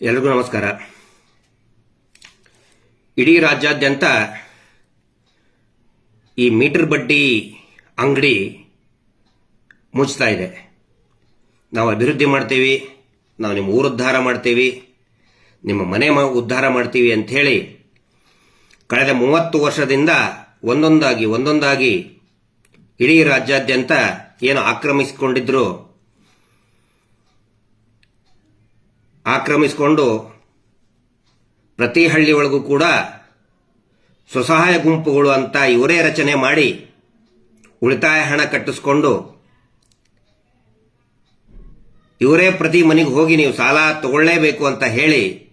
ಎಲ್ರಿಗೂ ನಮಸ್ಕಾರ. ಇಡೀ ರಾಜ್ಯಾದ್ಯಂತ ಈ ಮೀಟರ್ ಬಡ್ಡಿ ಅಂಗಡಿ ಮುಚ್ತಾ ಇದೆ. ನಾವು ಅಭಿವೃದ್ಧಿ ಮಾಡ್ತೀವಿ, ನಾವು ನಿಮ್ಮ ಊರು ಉದ್ಧಾರ ಮಾಡ್ತೀವಿ, ನಿಮ್ಮ ಮನೆ ಉದ್ಧಾರ ಮಾಡ್ತೀವಿ ಹೇಳಿ ಕಳೆದ ಮೂವತ್ತು ವರ್ಷದಿಂದ ಒಂದೊಂದಾಗಿ ಒಂದೊಂದಾಗಿ ಇಡೀ ರಾಜ್ಯಾದ್ಯಂತ ಏನು ಆಕ್ರಮಿಸಿಕೊಂಡಿದ್ರು ಆಕ್ರಮಿಸಿಕೊಂಡು ಪ್ರತಿ ಒಳಗೂ ಕೂಡ ಸ್ವಸಹಾಯ ಗುಂಪುಗಳು ಅಂತ ಇವರೇ ರಚನೆ ಮಾಡಿ ಉಳಿತಾಯ ಹಣ ಕಟ್ಟಿಸ್ಕೊಂಡು ಇವರೇ ಪ್ರತಿ ಮನೆಗೆ ಹೋಗಿ ನೀವು ಸಾಲ ತಗೊಳ್ಳೇಬೇಕು ಅಂತ ಹೇಳಿ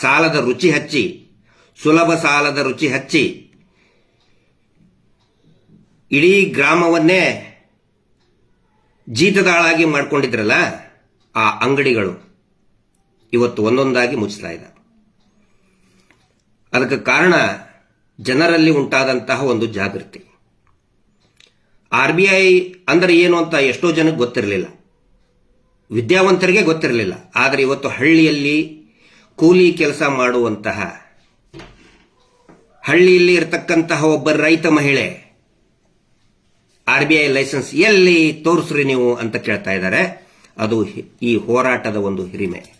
ಸಾಲದ ರುಚಿ ಹಚ್ಚಿ, ಸುಲಭ ಸಾಲದ ರುಚಿ ಹಚ್ಚಿ ಇಡೀ ಗ್ರಾಮವನ್ನೇ ಜೀತದಾಳಾಗಿ ಮಾಡ್ಕೊಂಡಿದ್ರಲ್ಲ ಆ ಅಂಗಡಿಗಳು. ಇವತ್ತು ಒಂದೊಂದಾಗಿ ಮುಚ್ಚುತ್ತಾ ಇದೆ ಅದಕ್ಕೆ ಕಾರಣ ಜನರಲ್ಲಿ ಉಂಟಾದಂತಹ ಒಂದು ಜಾಗೃತಿ. ಆರ್ ಬಿ ಐ ಅಂದರೆ ಏನು ಅಂತ ಎಷ್ಟೋ ಜನಕ್ಕೆ ಗೊತ್ತಿರಲಿಲ್ಲ. ವಿದ್ಯಾವಂತರಿಗೆ ಗೊತ್ತಿರಲಿಲ್ಲ. ಆದರೆ ಇವತ್ತು ಹಳ್ಳಿಯಲ್ಲಿ ಕೂಲಿ ಕೆಲಸ ಮಾಡುವಂತಹ, ಹಳ್ಳಿಯಲ್ಲಿ ಇರತಕ್ಕಂತಹ ಒಬ್ಬ ರೈತ ಮಹಿಳೆ ಆರ್ ಬಿ ಐ ಲೈಸೆನ್ಸ್ ಎಲ್ಲಿ ತೋರಿಸ್ರಿ ನೀವು ಅಂತ ಕೇಳ್ತಾ ಇದ್ದಾರೆ. ಅದು ಈ ಹೋರಾಟದ ಒಂದು ಹಿರಿಮೆ.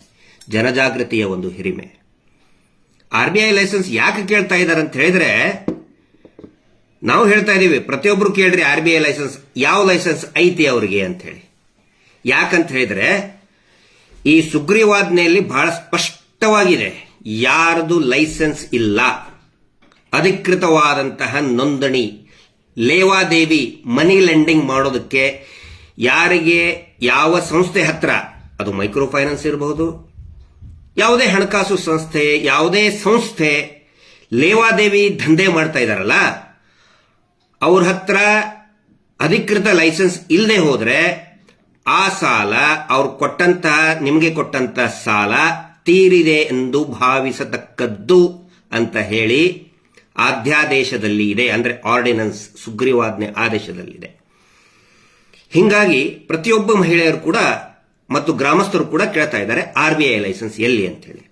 ಜನಜಾಗೃತಿಯ ಒಂದು ಹಿರಿಮೆ. ಆರ್ ಬಿ ಐ ಲೈಸೆನ್ಸ್ ಯಾಕೆ ಕೇಳ್ತಾ ಇದ್ದಾರೆ ಅಂತ ಹೇಳಿದ್ರೆ, ನಾವು ಹೇಳ್ತಾ ಇದೀವಿ ಪ್ರತಿಯೊಬ್ಬರು ಕೇಳ್ರಿ ಆರ್ ಬಿ ಐ ಲೈಸೆನ್ಸ್ ಯಾವ ಲೈಸೆನ್ಸ್ ಐತಿ ಅವರಿಗೆ ಅಂತ ಹೇಳಿ. ಯಾಕಂತ ಹೇಳಿದ್ರೆ, ಈ ಸುಗ್ರೀವಾಜ್ಞೆಯಲ್ಲಿ ಬಹಳ ಸ್ಪಷ್ಟವಾಗಿದೆ, ಯಾರದು ಲೈಸೆನ್ಸ್ ಇಲ್ಲ. ಅಧಿಕೃತವಾದಂತಹ ನೋಂದಣಿ, ಲೇವಾದೇವಿ ಮನಿ ಲೆಂಡಿಂಗ್ ಮಾಡೋದಕ್ಕೆ ಯಾರಿಗೆ ಯಾವ ಸಂಸ್ಥೆ ಹತ್ರ, ಅದು ಮೈಕ್ರೋ ಫೈನಾನ್ಸ್ ಇರಬಹುದು ಯಾವುದೇ ಹಣಕಾಸು ಸಂಸ್ಥೆ, ಯಾವುದೇ ಸಂಸ್ಥೆ ಲೇವಾದೇವಿ ದಂಧೆ ಮಾಡ್ತಾ ಇದಾರಲ್ಲ, ಅವ್ರ ಹತ್ರ ಅಧಿಕೃತ ಲೈಸೆನ್ಸ್ ಇಲ್ಲದೆ ಹೋದ್ರೆ ಆ ಸಾಲ, ಅವ್ರು ಕೊಟ್ಟಂತಹ ನಿಮಗೆ ಕೊಟ್ಟಂತ ಸಾಲ ತೀರಿದೆ ಎಂದು ಭಾವಿಸತಕ್ಕದ್ದು ಅಂತ ಹೇಳಿ ಆಧ್ಯಾದೇಶದಲ್ಲಿ ಇದೆ ಅಂದ್ರೆ ಆರ್ಡಿನೆನ್ಸ್, ಸುಗ್ರೀವಾಜ್ಞೆ ಆದೇಶದಲ್ಲಿದೆ. ಹೀಗಾಗಿ ಪ್ರತಿಯೊಬ್ಬ ಮಹಿಳೆಯರು ಕೂಡ ಮತ್ತು ಗ್ರಾಮಸ್ಥರು ಕೂಡ ಕೇಳ್ತಾ ಇದ್ದಾರೆ ಆರ್ ಬಿ ಐ ಲೈಸೆನ್ಸ್ ಎಲ್ಲಿ ಅಂತ ಹೇಳಿ.